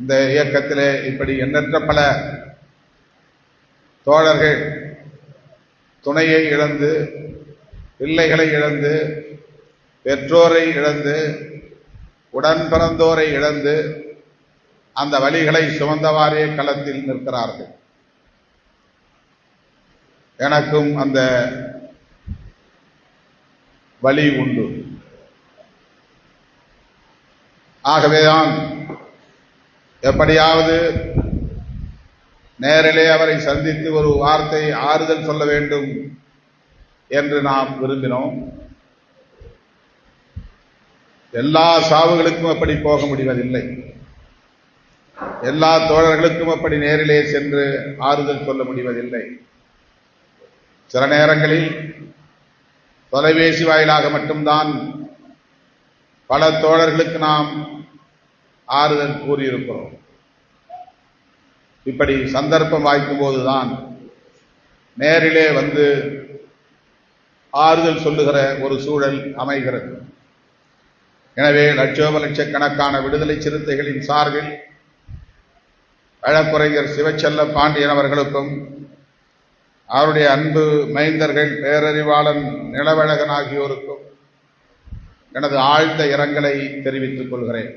இந்த இயக்கத்திலே இப்படி எண்ணற்ற பல தோழர்கள் துணையை இழந்து பிள்ளைகளை இழந்து பெற்றோரை இழந்து உடன் பிறந்தோரை இழந்து அந்த வழிகளை சுமந்தவாறே களத்தில் நிற்கிறார்கள். எனக்கும் அந்த வழி உண்டு. ஆகவேதான் எப்படியாவது நேரிலே அவரை சந்தித்து ஒரு வார்த்தை ஆறுதல் சொல்ல வேண்டும் என்று நாம் விரும்பினோம். எல்லா சாவுகளுக்கும் அப்படி போக முடிவதில்லை. எல்லா தோழர்களுக்கும் அப்படி நேரிலே சென்று ஆறுதல் சொல்ல முடிவதில்லை. சில நேரங்களில் தொலைபேசி வாயிலாக மட்டும்தான் பல தோழர்களுக்கு நாம் ஆறுதல் கூறியிருக்கிறோம். இப்படி சந்தர்ப்பம் வாய்க்கும் போதுதான் நேரிலே வந்து ஆறுதல் சொல்லுகிற ஒரு சூழல் அமைகிறது. எனவே லட்சோப லட்சக்கணக்கான விடுதலை சிறுத்தைகளின் சார்பில் வழக்குரைஞர் சிவச்செல்ல பாண்டியன் அவர்களுக்கும் அவருடைய அன்பு மைந்தர்கள் பேரறிவாளன் நிலவழகன் ஆகியோருக்கும் எனது ஆழ்ந்த இரங்கலை தெரிவித்துக் கொள்கிறேன்.